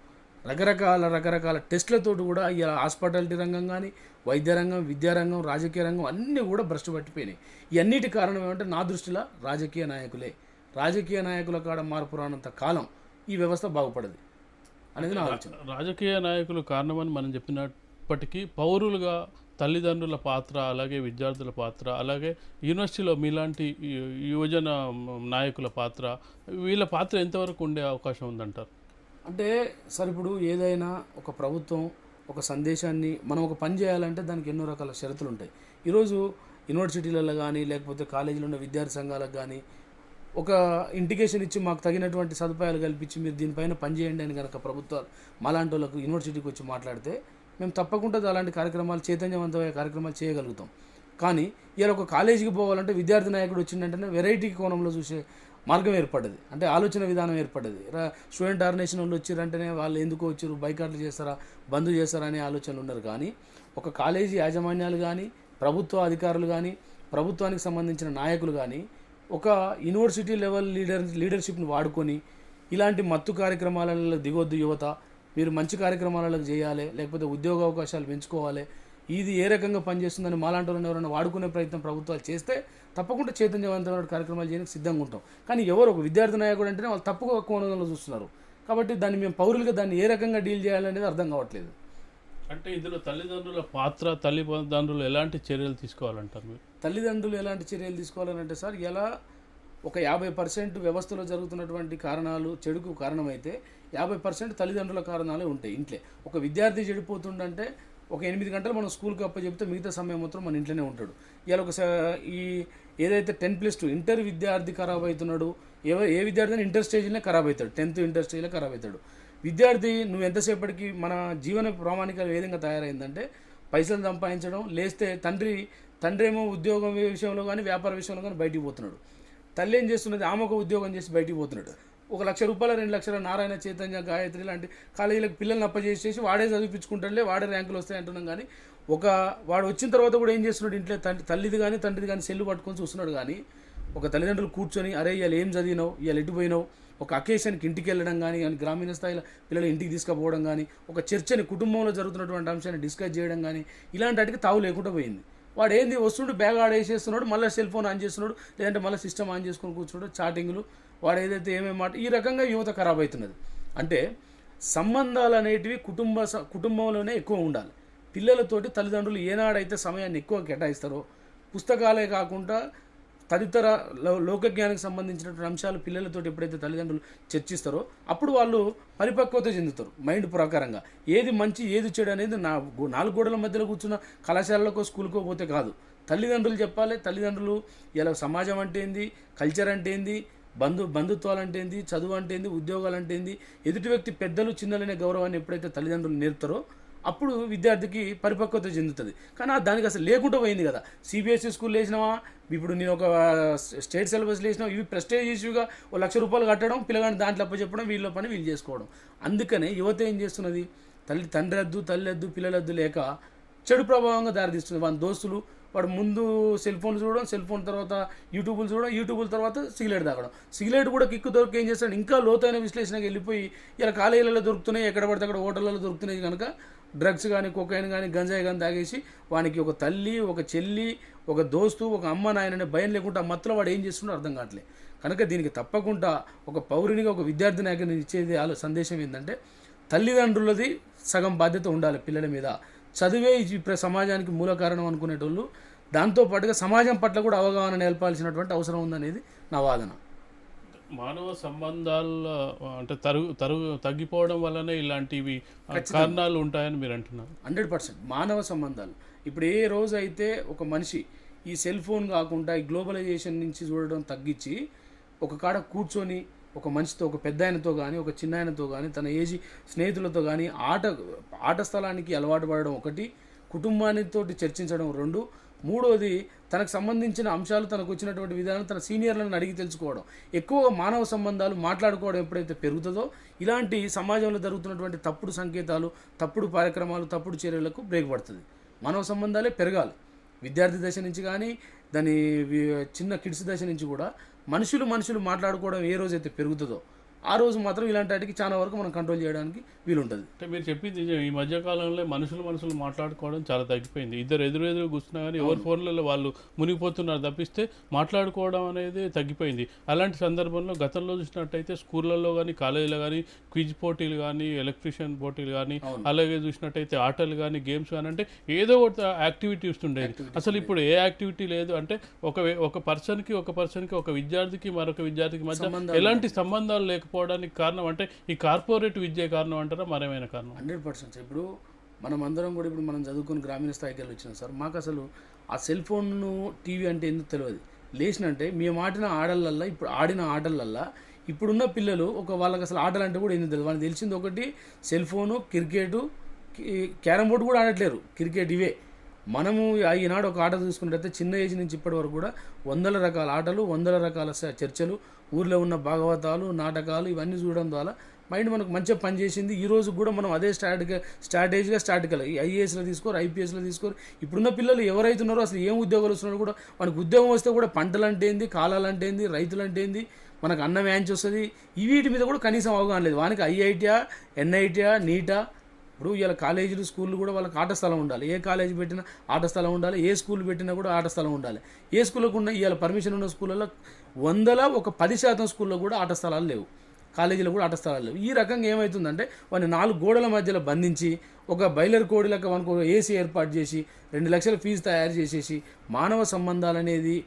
రకరకాల రకరకాల టెస్టులతోటి కూడా ఇలా హాస్పిటాలిటీ రంగం కానీ వైద్య రంగం విద్యారంగం రాజకీయ రంగం అన్నీ కూడా భ్రష్టు పట్టిపోయినాయి. ఇవన్నిటి కారణం ఏమంటే నా దృష్టిలో రాజకీయ నాయకులే. రాజకీయ నాయకుల కాడ మార్పు రానంత కాలం ఈ వ్యవస్థ బాగుపడదు అనేది నా ఆలోచన. రాజకీయ నాయకులు కారణమని మనం చెప్పినప్పటికీ పౌరులుగా తల్లిదండ్రుల పాత్ర అలాగే విద్యార్థుల పాత్ర అలాగే యూనివర్సిటీలో మీలాంటి యువజన నాయకుల పాత్ర వీళ్ళ పాత్ర ఎంతవరకు ఉండే అవకాశం ఉందంటారు? అంటే సార్ ఇప్పుడు ఏదైనా ఒక ప్రభుత్వం ఒక సందేశాన్ని మనం ఒక పని చేయాలంటే దానికి ఎన్నో రకాల షరతులు ఉంటాయి. ఈరోజు యూనివర్సిటీలలో కానీ లేకపోతే కాలేజీలో ఉన్న విద్యార్థి సంఘాలకు కానీ ఒక ఇండికేషన్ ఇచ్చి మాకు తగినటువంటి సదుపాయాలు కల్పించి మీరు దీనిపైన పనిచేయండి అని కనుక ప్రభుత్వాలు మాలాంటి వాళ్ళకు యూనివర్సిటీకి వచ్చి మాట్లాడితే మేము తప్పకుండా అలాంటి కార్యక్రమాలు చైతన్యవంతమైన కార్యక్రమాలు చేయగలుగుతాం. కానీ ఇలా ఒక కాలేజీకి పోవాలంటే విద్యార్థి నాయకుడు వచ్చిందంటేనే వెరైటీ కోణంలో చూసే మార్గం ఏర్పడ్డది. అంటే ఆలోచన విధానం ఏర్పడ్డది. స్టూడెంట్ ఆర్గనైజేషన్ వాళ్ళు వచ్చిరంటేనే వాళ్ళు ఎందుకు వచ్చారు బైకాట్లు చేస్తారా బంద్ చేస్తారా అనే ఆలోచనలు ఉన్నారు. కానీ ఒక కాలేజీ యాజమాన్యాలు కానీ ప్రభుత్వ అధికారులు కానీ ప్రభుత్వానికి సంబంధించిన నాయకులు కానీ ఒక యూనివర్సిటీ లెవెల్ లీడర్ లీడర్షిప్ని వాడుకొని ఇలాంటి మత్తు కార్యక్రమాలలో దిగొద్దు యువత. మీరు మంచి కార్యక్రమాలలో చేయాలి లేకపోతే ఉద్యోగ అవకాశాలు పెంచుకోవాలి ఇది ఏ రకంగా పనిచేస్తుందని మాలాంటి వాళ్ళని ఎవరైనా వాడుకునే ప్రయత్నం ప్రభుత్వాలు చేస్తే తప్పకుండా చైతన్యవంతమైన కార్యక్రమాలు చేయడానికి సిద్ధంగా ఉంటాం. కానీ ఎవరు ఒక విద్యార్థి నాయకుడు అంటేనే వాళ్ళు తప్పుగా కోణంలో చూస్తున్నారు. కాబట్టి దాన్ని మేము పౌరులుగా దాన్ని ఏ రకంగా డీల్ చేయాలనేది అర్థం కావట్లేదు. అంటే ఇందులో తల్లిదండ్రుల పాత్ర తల్లిదండ్రులు ఎలాంటి చర్యలు తీసుకోవాలంటారు మీరు? తల్లిదండ్రులు ఎలాంటి చర్యలు తీసుకోవాలంటే సార్ ఎలా ఒక యాభై పర్సెంట్ వ్యవస్థలో జరుగుతున్నటువంటి కారణాలు చెడుకు కారణమైతే యాభై పర్సెంట్ తల్లిదండ్రుల కారణాలే ఉంటాయి ఇంట్లో. ఒక విద్యార్థి చెడిపోతుండంటే ఒక ఎనిమిది గంటలు మనం స్కూల్కి అప్ప చెప్తే మిగతా సమయం మొత్తం మన ఇంట్లోనే ఉంటాడు. ఇవాళ ఒక ఈ ఏదైతే టెన్ ప్లస్ టూ ఇంటర్ విద్యార్థి ఖరాబ్ అవుతున్నాడు ఏ ఏ విద్యార్థి అయినా ఇంటర్ స్టేజ్లోనే ఖరాబ్ అవుతాడు. టెన్త్ ఇంటర్ స్టేజ్లో ఖరాబ్ అవుతాడు. విద్యార్థి నువ్వు ఎంతసేపటికి మన జీవన ప్రామాణికాలు ఏ విధంగా తయారైందంటే పైసలు సంపాదించడం లేస్తే తండ్రి తండ్రి ఏమో ఉద్యోగం విషయంలో కానీ వ్యాపార విషయంలో కానీ బయటికి పోతున్నాడు. తల్లి ఏం చేస్తున్నది? ఆమె ఒక ఉద్యోగం చేసి బయటికి పోతున్నాడు. ఒక లక్ష రూపాయలు రెండు లక్షల నారాయణ చైతన్య గాయత్రి లాంటి కాలేజీలకు పిల్లల్ని అప్పచేసేసి వాడే చదివించుకుంటాడులే వాడే ర్యాంకులు వస్తాయి అంటున్నాం కానీ ఒక వాడు వచ్చిన తర్వాత కూడా ఏం చేస్తున్నాడు ఇంట్లో? తండ్రి తల్లిది కానీ తండ్రిది కానీ సెల్లు పట్టుకొని చూస్తున్నాడు కానీ ఒక తల్లిదండ్రులు కూర్చొని అరే ఇవాళ ఏం చదివినావు? ఇవాళ ఎటుపోయినావు ఒక అకేషన్కి ఇంటికి వెళ్ళడం కానీ కానీ గ్రామీణ స్థాయిలో పిల్లలు ఇంటికి తీసుకుపోవడం కానీ ఒక చర్చని కుటుంబంలో జరుగుతున్నటువంటి అంశాన్ని డిస్కస్ చేయడం కానీ ఇలాంటి వాటికి తావు లేకుండా పోయింది. వాడు ఏంది వస్తుండు బ్యాగ్ ఆడేసేస్తున్నాడు మళ్ళీ సెల్ ఫోన్ ఆన్ చేస్తున్నాడు లేదంటే మళ్ళీ సిస్టమ్ ఆన్ చేసుకొని కూర్చున్నాడు చాటింగ్లు వాడు ఏదైతే ఏమేమి మాట ఈ రకంగా యువత ఖరాబ్ అవుతున్నది. అంటే సంబంధాలు అనేటివి కుటుంబ స- కుటుంబంలోనే ఎక్కువ ఉండాలి. పిల్లలతోటి తల్లిదండ్రులు ఏనాడైతే సమయాన్ని ఎక్కువ కేటాయిస్తారో పుస్తకాలే కాకుండా తదితర లో- లోకజ్ఞానికి సంబంధించినటువంటి అంశాలు పిల్లలతో ఎప్పుడైతే తల్లిదండ్రులు చర్చిస్తారో అప్పుడు వాళ్ళు పరిపక్వత చెందుతారు మైండ్ ప్రకారంగా. ఏది మంచి ఏది చెడు అనేది నా నాలుగు గోడల మధ్యలో కూర్చున్న కళాశాలలకు స్కూల్కో పోతే కాదు. తల్లిదండ్రులు చెప్పాలి తల్లిదండ్రులు ఇలా సమాజం అంటే ఏంది కల్చర్ అంటే ఏంది బంధు బంధుత్వాలు అంటే ఏంది చదువు అంటే ఏంది ఉద్యోగాలు అంటే ఏంది ఎదుటి వ్యక్తి పెద్దలు చిన్నలనే గౌరవాన్ని ఎప్పుడైతే తల్లిదండ్రులు నేర్పుతారో అప్పుడు విద్యార్థికి పరిపక్వత చెందుతుంది. కానీ దానికి అసలు లేకుండా పోయింది కదా. సిబిఎస్ఈ స్కూల్ వేసినావా ఇప్పుడు నేను ఒక స్టేట్ సిలబస్ వేసినావు ఇవి ప్రెస్టేజ్ ఇష్యూగా ఓ లక్ష రూపాయలు కట్టడం పిల్లగాని దాంట్లో చెప్పడం వీళ్ళ పని వీళ్ళు చేసుకోవడం. అందుకనే యువత ఏం చేస్తున్నది? తల్లి తండ్రి వద్దు తల్లి వద్దు పిల్లలద్దు లేక చెడు ప్రభావంగా దారితీస్తుంది. వాళ్ళ దోస్తులు వాడు ముందు సెల్ ఫోన్ చూడడం సెల్ ఫోన్ తర్వాత యూట్యూబ్లు చూడడం యూట్యూబ్ల తర్వాత సిగరెట్ తాగడం. సిగరెట్ కూడా కిక్కు దొరికి ఏం చేస్తాడు? ఇంకా లోతైన విశ్లేషణకి వెళ్ళిపోయి ఇలా కాలేజీలలో దొరుకుతున్నాయి ఎక్కడ పడితే అక్కడ హోటళ్ళలో దొరుకుతున్నాయి కనుక డ్రగ్స్ కానీ కొకైన్ కానీ గంజాయి కానీ తాగేసి వానికి ఒక తల్లి ఒక చెల్లి ఒక దోస్తు ఒక అమ్మ నాయననే భయం లేకుండా మత్తులో వాడు ఏం చేస్తున్నాడో అర్థం కావట్లేదు కనుక దీనికి తప్పకుండా ఒక పౌరునిగా ఒక విద్యార్థి నాయకుని ఇచ్చేది ఆలో సందేశం ఏంటంటే తల్లిదండ్రులది సగం బాధ్యత ఉండాలి పిల్లల మీద. చదివే ఇప్పుడు ప్ర- సమాజానికి మూల కారణం అనుకునేటోళ్ళు దాంతో పాటుగా సమాజం పట్ల కూడా అవగాహన నేర్పాల్సినటువంటి అవసరం ఉందనేది నా వాదన. మానవ సంబంధాల అంటే తరుగు తరుగు తగ్గిపోవడం వల్లనే ఇలాంటివి కారణాలు ఉంటాయని మీరు అంటున్నారు. Hundred percent. మానవ సంబంధాలు. ఇప్పుడు ఏ రోజు అయితే ఒక మనిషి ఈ సెల్ ఫోన్ కాకుండా ఈ గ్లోబలైజేషన్ నుంచి చూడడం తగ్గించి ఒక కాడ కూర్చొని ఒక మనిషితో ఒక పెద్ద ఆయనతో కానీ ఒక చిన్న ఆయనతో కానీ తన ఏజీ స్నేహితులతో కానీ ఆట ఆట స్థలానికి అలవాటు పడడం ఒకటి కుటుంబానితో చర్చించడం రెండు మూడోది తనకు సంబంధించిన అంశాలు తనకు వచ్చినటువంటి విధానం తన సీనియర్లను అడిగి తెలుసుకోవడం. ఎక్కువగా మానవ సంబంధాలు మాట్లాడుకోవడం ఎప్పుడైతే పెరుగుతుందో ఇలాంటి సమాజంలో జరుగుతున్నటువంటి తప్పుడు సంకేతాలు తప్పుడు కార్యక్రమాలు తప్పుడు చర్యలకు బ్రేక్ పడుతుంది. మానవ సంబంధాలే పెరగాలి. విద్యార్థి దశ నుంచి కానీ దాని చిన్న కిడ్స్ దశ నుంచి కూడా మనుషులు మనుషులు మాట్లాడుకోవడం ఏ రోజైతే పెరుగుతుందో ఆ రోజు మాత్రం ఇలాంటి వాటికి చాలా వరకు మనం కంట్రోల్ చేయడానికి వీలుంటుంది. అంటే మీరు చెప్పింది. ఈ మధ్య కాలంలో మనుషులు మనుషులు మాట్లాడుకోవడం చాలా తగ్గిపోయింది. ఇద్దరు ఎదురు ఎదురు కూర్చున్నా కానీ ఎవరి ఫోన్లలో వాళ్ళు మునిగిపోతున్నారు తప్పిస్తే మాట్లాడుకోవడం అనేది తగ్గిపోయింది. అలాంటి సందర్భంలో గతంలో చూసినట్టయితే స్కూళ్ళల్లో కానీ కాలేజీలో కానీ క్విజ్ పోటీలు కానీ ఎలక్ట్రీషియన్ పోటీలు కానీ అలాగే చూసినట్టయితే ఆటలు కానీ గేమ్స్ కానీ అంటే ఏదో ఒక యాక్టివిటీస్ ఉండేది అసలు ఇప్పుడు ఏ యాక్టివిటీ లేదు అంటే ఒక ఒక పర్సన్కి ఒక పర్సన్కి ఒక విద్యార్థికి మరొక విద్యార్థికి మధ్య ఎలాంటి సంబంధాలు లేకపోవడానికి కారణం అంటే ఈ కార్పొరేట్ విద్య కారణం అంటారా? మరేమైనా కారణం? హండ్రెడ్ పర్సెంట్ ఇప్పుడు మనం అందరం కూడా ఇప్పుడు మనం చదువుకుని గ్రామీణ స్థాయికి వెళ్ళి వచ్చినాం సార్. మాకు అసలు ఆ సెల్ ఫోన్ను టీవీ అంటే ఎందుకు తెలియదు? లేచినంటే మేము ఆడిన ఆటలల్లో ఇప్పుడు ఆడిన ఆటలల్లో ఇప్పుడున్న పిల్లలు ఒక వాళ్ళకి అసలు ఆటలు అంటే కూడా ఎందుకు తెలియదు? వాళ్ళకి తెలిసింది ఒకటి cell phone cricket carrom board కూడా ఆడట్లేరు. క్రికెట్ ఇవే. మనము ఈనాడు ఒక ఆట చూసుకున్నట్టయితే చిన్న ఏజ్ నుంచి ఇప్పటి వరకు కూడా వందల రకాల ఆటలు వందల రకాల చర్చలు ఊర్లో ఉన్న భాగవతాలు నాటకాలు ఇవన్నీ చూడడం ద్వారా మైండ్ మనకు మంచిగా పనిచేసింది. ఈ రోజు కూడా మనం అదే స్ట్రాటజీ స్ట్రాటజీగా స్టార్ట్ కల. ఈ ఐఏఎస్లో తీసుకోరు ఐపీఎస్లో తీసుకోరు. ఇప్పుడున్న పిల్లలు ఎవరైతున్నారో అసలు ఏం ఉద్యోగాలు వస్తున్నారో కూడా మనకు ఉద్యోగం వస్తే కూడా పంటలు అంటే ఏంది కాలాలు అంటే ఏంది రైతులు అంటే ఏంది మనకు అన్నం యాంచి వస్తుంది ఈ వీటి మీద కూడా కనీసం అవగాహన లేదు. వానికి ఐఐటియా ఎన్ఐటియా నీటా ఇప్పుడు ఇలా కాలేజీలు స్కూళ్ళు కూడా వాళ్ళకి ఆట స్థలం ఉండాలి. ఏ కాలేజీ పెట్టినా ఆట స్థలం ఉండాలి. ఏ స్కూల్ పెట్టినా కూడా ఆట స్థలం ఉండాలి. ఏ స్కూళ్ళకు ఉన్న ఇవాళ పర్మిషన్ ఉన్న స్కూళ్ళలో వందల ఒక పది శాతం స్కూల్లో కూడా ఆట స్థలాలు లేవు. కాలేజీలో కూడా ఆట స్థలాలు లేవు. ఈ రకంగా ఏమవుతుందంటే వాడిని నాలుగు గోడల మధ్యలో బంధించి ఒక బయలర్ కోడి లెక్క మనకు ఏసీ ఏర్పాటు చేసి రెండు లక్షల ఫీజు తయారు చేసేసి మానవ సంబంధాలు అనేది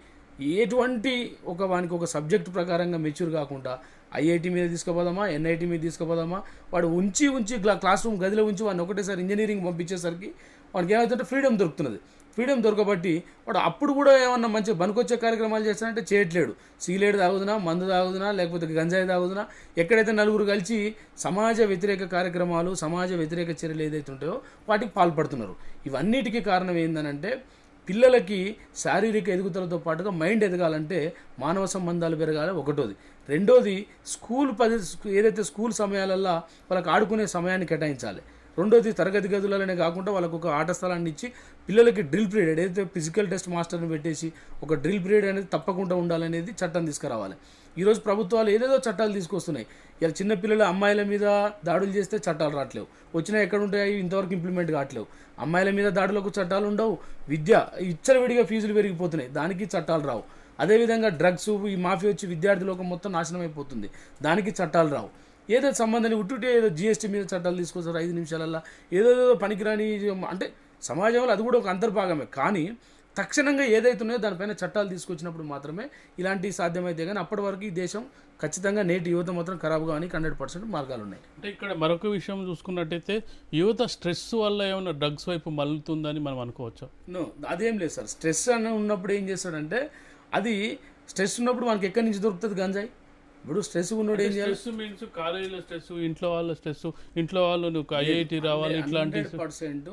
ఎటువంటి ఒక వానికి ఒక సబ్జెక్ట్ ప్రకారంగా మెచ్యూర్ కాకుండా ఐఐటి మీద తీసుకుపోదామా ఎన్ఐటి మీద తీసుకుపోదామా? వాడు ఉంచి ఉంచి క్లా క్లాస్ రూమ్ గదిలో ఉంచి వాడిని ఒకటేసారి ఇంజనీరింగ్ పంపించేసరికి వాడికి ఏమవుతుంటే ఫ్రీడమ్ దొరుకుతున్నది. ఫ్రీడమ్ దొరకబట్టి వాడు అప్పుడు కూడా ఏమన్నా మంచి బనికొచ్చే కార్యక్రమాలు చేస్తానంటే చేయట్లేడు. సిగరెట్ తాగుదునా మందు తాగుదునా లేకపోతే గంజాయి తాగుదునా ఎక్కడైతే నలుగురు కలిసి సమాజ వ్యతిరేక కార్యక్రమాలు సమాజ వ్యతిరేక చర్యలు ఏదైతే ఉంటాయో వాటికి పాల్పడుతున్నారు. ఇవన్నిటికీ కారణం ఏందనంటే పిల్లలకి శారీరక ఎదుగుదలతో పాటుగా మైండ్ ఎదగాలంటే మానవ సంబంధాలు పెరగాలి ఒకటోది. రెండోది స్కూల్ పది ఏదైతే స్కూల్ సమయాలల్లో వాళ్ళకి ఆడుకునే సమయాన్ని కేటాయించాలి. రెండోది తరగతి గదులనే కాకుండా వాళ్ళకు ఒక ఆట స్థలాన్ని ఇచ్చి పిల్లలకి డ్రిల్ పీరియడ్ ఏదైతే ఫిజికల్ టెస్ట్ మాస్టర్ని పెట్టేసి ఒక డ్రిల్ పీరియడ్ అనేది తప్పకుండా ఉండాలనేది చట్టం తీసుకురావాలి. ఈరోజు ప్రభుత్వాలు ఏదేదో చట్టాలు తీసుకొస్తున్నాయి. ఇలా చిన్నపిల్లలు అమ్మాయిల మీద దాడులు చేస్తే చట్టాలు రావట్లేవు. వచ్చినా ఎక్కడ ఉంటాయి ఇంతవరకు ఇంప్లిమెంట్ కావట్లేవు. అమ్మాయిల మీద దాడులకు చట్టాలు ఉండవు. విద్య ఇచ్చలవిడిగా ఫీజులు పెరిగిపోతున్నాయి. దానికి చట్టాలు రావు. అదేవిధంగా డ్రగ్స్ ఈ మాఫీ వచ్చి విద్యార్థి లోకం మొత్తం నాశనం అయిపోతుంది దానికి చట్టాలు రావు. ఏదో సంబంధాన్ని ఉట్టుంటే ఏదో జిఎస్టీ మీద చట్టాలు తీసుకొస్తారు ఐదు నిమిషాలల్లో. ఏదో ఏదో పనికిరాని అంటే సమాజంలో అది కూడా ఒక అంతర్భాగమే. కానీ తక్షణంగా ఏదైతే ఉన్నాయో దానిపైన చట్టాలు తీసుకొచ్చినప్పుడు మాత్రమే ఇలాంటివి సాధ్యమైతే కానీ అప్పటి వరకు ఈ దేశం ఖచ్చితంగా నేటి యువత మాత్రం ఖరాబ్ కావడానికి హండ్రెడ్ పర్సెంట్ మార్గాలు ఉన్నాయి. అంటే ఇక్కడ మరొక విషయం చూసుకున్నట్టయితే యువత స్ట్రెస్ వల్ల ఏమైనా డ్రగ్స్ వైపు మల్లుతుందని మనం అనుకోవచ్చు? అదేం లేదు సార్. స్ట్రెస్ అని ఉన్నప్పుడు ఏం చేస్తాడంటే అది స్ట్రెస్ ఉన్నప్పుడు మనకి ఎక్కడి నుంచి దొరుకుతుంది గంజాయి? ఇప్పుడు స్ట్రెస్ ఉన్నప్పుడు ఏం చేయాలి? స్ట్రెస్ మీన్స్ కాలేజీలో స్ట్రెస్ ఇంట్లో వాళ్ళ స్ట్రెస్ ఇంట్లో వాళ్ళు నువ్వు ఐఐటి రావాలి ఇట్లాంటి పర్సెంట్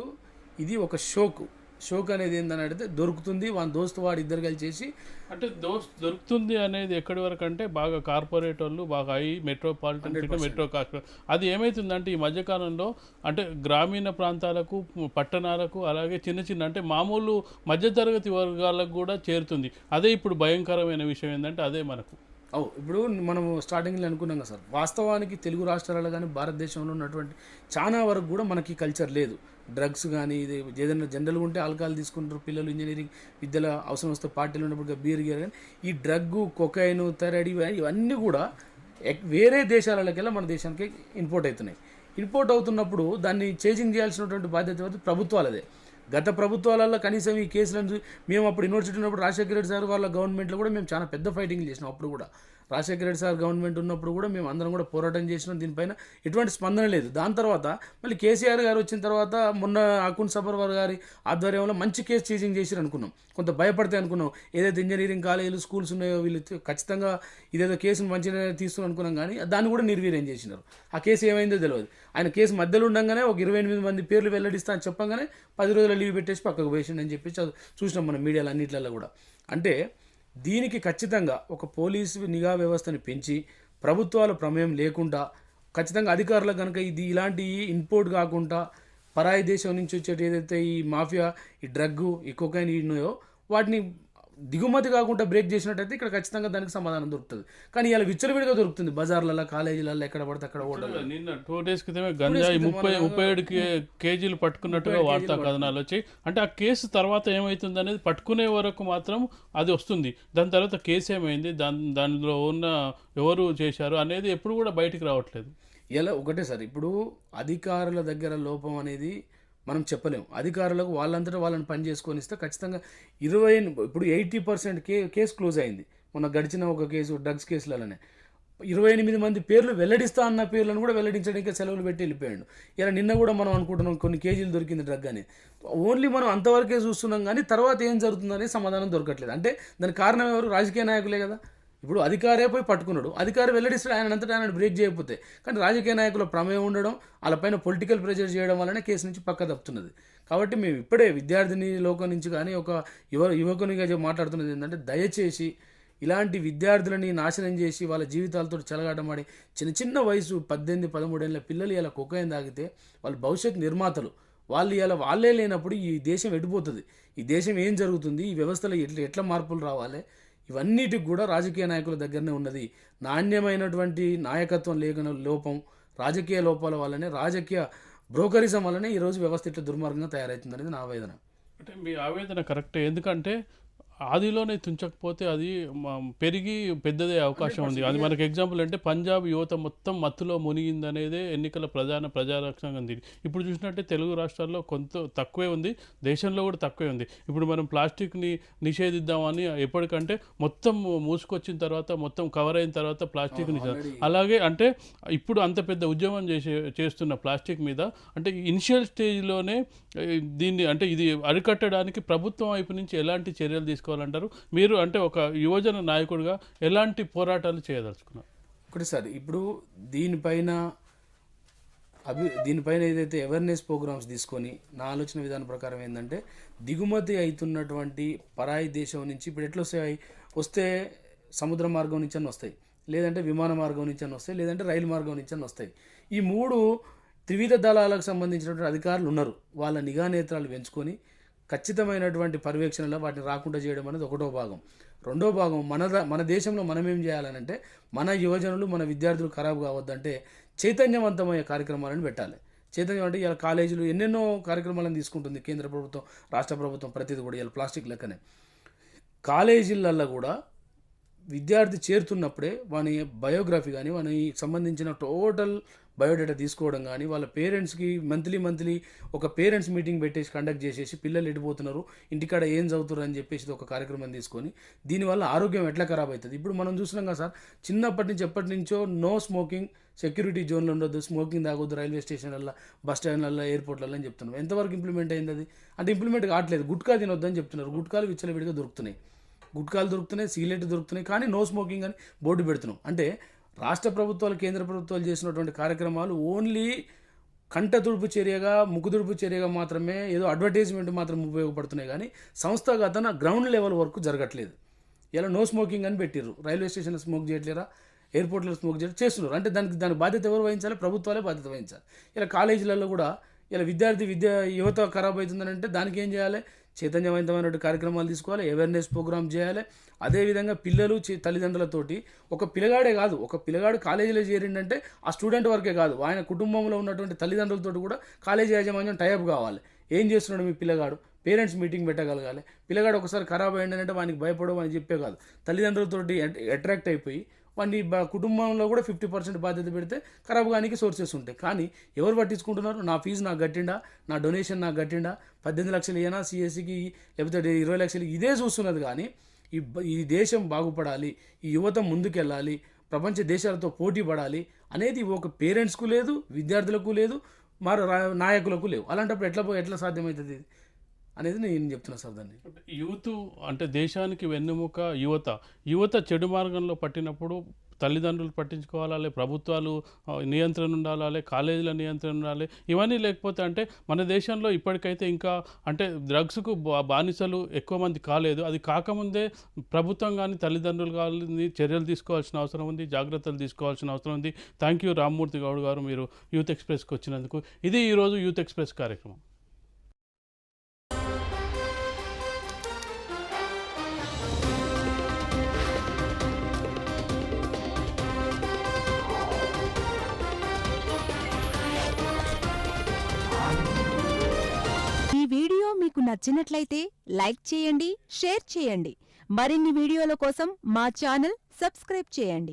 ఇది ఒక షోక్. షోక్ అనేది ఏందని అడిగితే దొరుకుతుంది వాళ్ళ దోస్తు వాడు ఇద్దరు కలిసి చేసి అంటే దోస్త్ దొరుకుతుంది అనేది ఎక్కడి వరకు అంటే బాగా కార్పొరేట్ వాళ్ళు బాగా హై మెట్రోపాలిటన్ మెట్రో కాస్ట్ అది ఏమైతుందంటే ఈ మధ్యకాలంలో అంటే గ్రామీణ ప్రాంతాలకు పట్టణాలకు అలాగే చిన్న చిన్న అంటే మామూలు మధ్యతరగతి వర్గాలకు కూడా చేరుతుంది. అదే ఇప్పుడు భయంకరమైన విషయం ఏంటంటే అదే మనకు. అవు ఇప్పుడు మనం స్టార్టింగ్లో అనుకున్నాం కదా సార్ వాస్తవానికి తెలుగు రాష్ట్రాలలో కానీ భారతదేశంలో ఉన్నటువంటి చాలా వరకు కూడా మనకి కల్చర్ లేదు. డ్రగ్స్ కానీ ఇది ఏదైనా జనరల్గా ఉంటే ఆల్కహాల్ తీసుకుంటారు పిల్లలు ఇంజనీరింగ్ విద్యల అవసరం వస్తే పార్టీలు ఉన్నప్పుడు బీర్ గీర్ కానీ ఈ డ్రగ్ కొకైన్ థైరాయిడ్ ఇవన్నీ ఇవన్నీ కూడా వేరే దేశాలకెళ్ళి మన దేశానికి ఇంపోర్ట్ అవుతున్నాయి. ఇంపోర్ట్ అవుతున్నప్పుడు దాన్ని చేజింగ్ చేయాల్సినటువంటి బాధ్యత ప్రభుత్వాలదే. గత ప్రభుత్వాలలో కనీసం ఈ కేసులను మేము అప్పుడు యూనివర్సిటీ ఉన్నప్పుడు రాజశేఖర రెడ్డి సార్ వాళ్ళ గవర్నమెంట్లో కూడా మేము చాలా పెద్ద ఫైటింగ్ చేసినాం అప్పుడు కూడా. రాజశేఖర రెడ్డి సార్ గవర్నమెంట్ ఉన్నప్పుడు కూడా మేము అందరం కూడా పోరాటం చేసినాం. దీనిపైన ఎటువంటి స్పందన లేదు. దాని తర్వాత మళ్ళీ కేసీఆర్ గారు వచ్చిన తర్వాత మొన్న అకున్ సబర్వర్ గారి ఆధ్వర్యంలో మంచి కేసు చేసింగ్ చేసిరు అనుకున్నాం. కొంత భయపడితే అనుకున్నాం. ఏదైతే ఇంజనీరింగ్ కాలేజీలు స్కూల్స్ ఉన్నాయో వీళ్ళు ఖచ్చితంగా ఇదేదో కేసును మంచిగా తీసుకుని అనుకున్నాం కానీ దాన్ని కూడా నిర్వీర్యం చేసినారు. ఆ కేసు ఏమైందో తెలియదు ఆయన కేసు మధ్యలో ఉండగానే ఒక ఇరవై ఎనిమిది మంది పేర్లు వెల్లడిస్తా అని చెప్పగానే పది రోజుల లీవ్ పెట్టేసి పక్కకు వేసిండని అని చెప్పి చూసినాం మన మీడియాలో అన్నిట్లలో కూడా. అంటే దీనికి ఖచ్చితంగా ఒక పోలీసు నిఘా వ్యవస్థను పెంచి ప్రభుత్వాల ప్రమేయం లేకుండా ఖచ్చితంగా అధికారులకు కనుక ఇది ఇలాంటి ఇంపోర్ట్ కాకుండా పరాయి దేశం నుంచి వచ్చేటి ఏదైతే ఈ మాఫియా ఈ డ్రగ్ ఈ కొకైన్ ఉన్నాయో వాటిని దిగుమతి కాకుండా బ్రేక్ చేసినట్టయితే ఇక్కడ ఖచ్చితంగా దానికి సమాధానం దొరుకుతుంది. కానీ ఇలా విచ్చలవిడిగా దొరుకుతుంది. బజార్లలో కాలేజీలలో ఎక్కడ పడితే అక్కడ ఓడలు. నిన్న టూ డేస్ క్రితమే గంజాయి ముప్పై ముప్పై ఏడు కేజీలు పట్టుకున్నట్టుగా వార్తా కథనాలు వచ్చాయి. అంటే ఆ కేసు తర్వాత ఏమవుతుంది అనేది పట్టుకునే వరకు మాత్రం అది వస్తుంది. దాని తర్వాత కేసు ఏమైంది? దాని దానిలో ఉన్న ఎవరు చేశారు అనేది ఎప్పుడు కూడా బయటికి రావట్లేదు. ఇలా ఒకటే సార్ ఇప్పుడు అధికారుల దగ్గర లోపం అనేది మనం చెప్పలేం. అధికారులకు వాళ్ళంతటా వాళ్ళని పని చేసుకొని ఇస్తే ఖచ్చితంగా ఇరవై ఇప్పుడు ఎయిటీ పర్సెంట్ కే కేసు క్లోజ్ అయింది. మొన్న గడిచిన ఒక కేసు డ్రగ్స్ కేసులలోనే. ఇరవై ఎనిమిది మంది పేర్లు వెల్లడిస్తా అన్న పేర్లను కూడా వెల్లడించడానికి సెలవులు పెట్టి వెళ్ళిపోయాడు. ఇలా నిన్న కూడా మనం అనుకుంటున్నాం కొన్ని కేజీలు దొరికింది డ్రగ్ అని. ఓన్లీ మనం అంతవరకే చూస్తున్నాం కానీ తర్వాత ఏం జరుగుతుందనే సమాధానం దొరకట్లేదు. అంటే దానికి కారణం ఎవరు? రాజకీయ నాయకులే కదా. ఇప్పుడు అధికారే పోయి పట్టుకున్నాడు. అధికారి వెల్లడిస్తాడు. ఆయన అంతటా ఆయన బ్రేక్ చేయకపోతే. కానీ రాజకీయ నాయకుల ప్రమేయం ఉండడం వాళ్ళపైన పొలిటికల్ ప్రెషర్ చేయడం వల్లనే కేసు నుంచి పక్క తప్పుతున్నది. కాబట్టి మేము ఇప్పుడే విద్యార్థిని లోకం నుంచి కానీ ఒక యువ యువకునిగా మాట్లాడుతున్నది ఏంటంటే దయచేసి ఇలాంటి విద్యార్థులని నాశనం చేసి వాళ్ళ జీవితాలతో చెలగాటమాడి చిన్న చిన్న వయసు పద్దెనిమిది పదమూడేళ్ళ పిల్లలు ఇలా కుక్కైన తాగితే వాళ్ళ భవిష్యత్ నిర్మాతలు వాళ్ళు ఇలా వాళ్ళే లేనప్పుడు ఈ దేశం ఎడిపోతుంది ఈ దేశం ఏం జరుగుతుంది? ఈ వ్యవస్థలో ఎట్లా ఎట్లా మార్పులు రావాలి? ఇవన్నిటికి కూడా రాజకీయ నాయకుల దగ్గరనే ఉన్నది. నాణ్యమైనటువంటి నాయకత్వం లేకన లోపం రాజకీయ లోపాల వల్లనే రాజకీయ బ్రోకరిజం వల్లనే ఈరోజు వ్యవస్థ ఇట్లా దుర్మార్గంగా తయారవుతుంది అనేది నా ఆవేదన అంటే మీ ఆవేదన కరెక్టే. ఎందుకంటే ఆదిలోనే తుంచకపోతే అది పెరిగి పెద్దదే అవకాశం ఉంది. అది మనకి ఎగ్జాంపుల్ అంటే పంజాబ్ యువత మొత్తం మత్తులో మునిగింది అనేదే ఎన్నికల ప్రధాన ప్రజారక్షణ ఉంది. ఇప్పుడు చూసినట్టే తెలుగు రాష్ట్రాల్లో కొంత తక్కువే ఉంది దేశంలో కూడా తక్కువే ఉంది. ఇప్పుడు మనం ప్లాస్టిక్ని నిషేధిద్దామని ఎప్పటికంటే మొత్తం మూసుకొచ్చిన తర్వాత మొత్తం కవర్ అయిన తర్వాత ప్లాస్టిక్ నిషేధం అలాగే అంటే ఇప్పుడు అంత పెద్ద ఉద్యమం చేసే చేస్తున్న ప్లాస్టిక్ మీద అంటే ఇనిషియల్ స్టేజ్లోనే దీన్ని అంటే ఇది అరికట్టడానికి ప్రభుత్వం వైపు నుంచి ఎలాంటి చర్యలు తీసుకోవాలంటారు మీరు అంటే ఒక యువజన నాయకుడిగా ఎలాంటి పోరాటాలు చేయదలుచుకున్నారు? ఒకటి సార్ ఇప్పుడు దీనిపైన అభి దీనిపైన ఏదైతే అవేర్నెస్ ప్రోగ్రామ్స్ తీసుకొని నా ఆలోచన విధానం ప్రకారం ఏంటంటే దిగుమతి అవుతున్నటువంటి పరాయి దేశం నుంచి ఇప్పుడు ఎట్లా వస్తాయి? వస్తే సముద్ర మార్గం నుంచి అని వస్తాయి. లేదంటే విమాన మార్గం నుంచి అని వస్తాయి. లేదంటే రైలు మార్గం నుంచి అని వస్తాయి. ఈ మూడు త్రివిధ దళాలకు సంబంధించినటువంటి అధికారులు ఉన్నారు. వాళ్ళ నిఘా నేత్రాలు పెంచుకొని ఖచ్చితమైనటువంటి పర్యవేక్షణలో వాటిని రాకుండా చేయడం అనేది ఒకటో భాగం. రెండో భాగం మన ద- మన దేశంలో మనం ఏం చేయాలనంటే మన యువజనులు మన విద్యార్థులు ఖరాబ్ కావద్దంటే చైతన్యవంతమయ్యే కార్యక్రమాలను పెట్టాలి. చైతన్యం అంటే ఇలా కాలేజీలు ఎన్నెన్నో కార్యక్రమాలను తీసుకుంటుంది కేంద్ర ప్రభుత్వం రాష్ట్ర ప్రభుత్వం ప్రతిదీ కూడా ఇలా ప్లాస్టిక్ లెక్కనే. కాలేజీలల్లో కూడా విద్యార్థి చేరుతున్నప్పుడే వాని బయోగ్రఫీ కానీ వాని సంబంధించిన టోటల్ బయోడేటా తీసుకోవడం కానీ వాళ్ళ పేరెంట్స్కి మంత్లీ మంత్లీ ఒక పేరెంట్స్ మీటింగ్ పెట్టేసి కండక్ట్ చేసేసి పిల్లలు ఎడిపోతున్నారు ఇంటికాడ ఏం చదువుతున్నారు అని చెప్పేసి ఒక కార్యక్రమం తీసుకొని దీనివల్ల ఆరోగ్యం ఎట్లా ఖరాబ్ అవుతుంది? ఇప్పుడు మనం చూస్తున్నాం కదా సార్ చిన్నప్పటి నుంచి ఎప్పటి నుంచో నో స్మోకింగ్ సెక్యూరిటీ జోన్లో ఉండొద్దు స్మోకింగ్ తాగొద్దు రైల్వే స్టేషన్లలో బస్ స్టాండ్లలో ఎయిర్పోర్ట్లలో అని చెప్తున్నాం ఎంతవరకు ఇంప్లిమెంట్ అయింది అది? అంటే ఇంప్లిమెంట్ కావట్లేదు. గుట్కా తినొద్దని చెప్తున్నారు. గుట్కాలు విచ్చలవిడిగా దొరుకుతున్నాయి. గుట్కాలు దొరుకుతున్నాయి సిగరెట్ దొరుకుతున్నాయి కానీ నో స్మోకింగ్ అని బోర్డు పెడుతున్నాం. అంటే రాష్ట్ర ప్రభుత్వాలు కేంద్ర ప్రభుత్వాలు చేసినటువంటి కార్యక్రమాలు ఓన్లీ కంట తుడుపు చర్యగా ముక్కు తుడుపు చర్యగా మాత్రమే ఏదో అడ్వర్టైజ్మెంట్ మాత్రం ఉపయోగపడుతున్నాయి. కానీ సంస్థాగతన గ్రౌండ్ లెవెల్ వరకు జరగట్లేదు. ఇలా నో స్మోకింగ్ అని పెట్టిర్రు. రైల్వే స్టేషన్లో స్మోక్ చేయట్లేరా? ఎయిర్పోర్ట్లో స్మోక్ చేయడం చేస్తున్నారు. అంటే దానికి దాని బాధ్యత ఎవరు వహించాలి? ప్రభుత్వాలే బాధ్యత వహించాలి. ఇలా కాలేజీలలో కూడా ఇలా విద్యార్థి విద్య యువత ఖరాబ్ అవుతుందని అంటే దానికి ఏం చేయాలి? చైతన్యవంతమైన కార్యక్రమాలు తీసుకోవాలి అవేర్నెస్ ప్రోగ్రామ్ చేయాలి. అదేవిధంగా పిల్లలు తల్లిదండ్రులతోటి ఒక పిల్లగాడే కాదు ఒక పిల్లగాడు కాలేజీలో చేరిండంటే ఆ స్టూడెంట్ వరకే కాదు. ఆయన కుటుంబంలో ఉన్నటువంటి తల్లిదండ్రులతో కూడా కాలేజీ యాజమాన్యం టైప్ కావాలి. ఏం చేస్తున్నాడు మీ పిల్లగాడు? పేరెంట్స్ మీటింగ్ పెట్టగలగాలి. పిల్లగాడు ఒకసారి ఖరాబ్ అయ్యిందంటే వానికి భయపడవు అని చెప్పే కాదు. తల్లిదండ్రులతోటి అట్రాక్ట్ అయిపోయి వాడిని కుటుంబంలో కూడా ఫిఫ్టీ పర్సెంట్ బాధ్యత పెడితే ఖరాబ్ కానీ సోర్సెస్ ఉంటాయి. కానీ ఎవరు పట్టించుకుంటున్నారు? నా ఫీజు నాకు గట్టిండా నా డొనేషన్ నాకు గట్టిండా పద్దెనిమిది లక్షలు ఏనా సిఎస్సికి? లేకపోతే ఇరవై లక్షలు ఇదే చూస్తున్నది కానీ ఈ ఈ దేశం బాగుపడాలి ఈ యువత ముందుకెళ్ళాలి ప్రపంచ దేశాలతో పోటీ పడాలి అనేది ఒక పేరెంట్స్కు లేదు విద్యార్థులకు లేదు మరో నాయకులకు లేవు. అలాంటప్పుడు ఎట్లా ఎట్లా సాధ్యమవుతుంది? ఇది అనేది నేను చెప్తున్నా సార్ దాన్ని. యూత్ అంటే దేశానికి వెన్నెముక యువత. యువత చెడు మార్గంలో పట్టినప్పుడు తల్లిదండ్రులు పట్టించుకోవాలా లే ప్రభుత్వాలు నియంత్రణ ఉండాలా లే కాలేజీల నియంత్రణ ఉండాలి ఇవన్నీ లేకపోతే అంటే మన దేశంలో ఇప్పటికైతే ఇంకా అంటే డ్రగ్స్కు బానిసలు ఎక్కువ మంది కాలేదు. అది కాకముందే ప్రభుత్వం కానీ తల్లిదండ్రులు కానీ చర్యలు తీసుకోవాల్సిన అవసరం ఉంది జాగ్రత్తలు తీసుకోవాల్సిన అవసరం ఉంది. థ్యాంక్ యూ రామ్మూర్తి గౌడ్ గారు మీరు యూత్ ఎక్స్ప్రెస్కి వచ్చినందుకు. ఇది ఈరోజు యూత్ ఎక్స్ప్రెస్ కార్యక్రమం. వీడియో మీకు నచ్చినట్లయితే లైక్ చేయండి షేర్ చేయండి. మరిన్ని వీడియోల కోసం మా ఛానల్ సబ్స్క్రైబ్ చేయండి.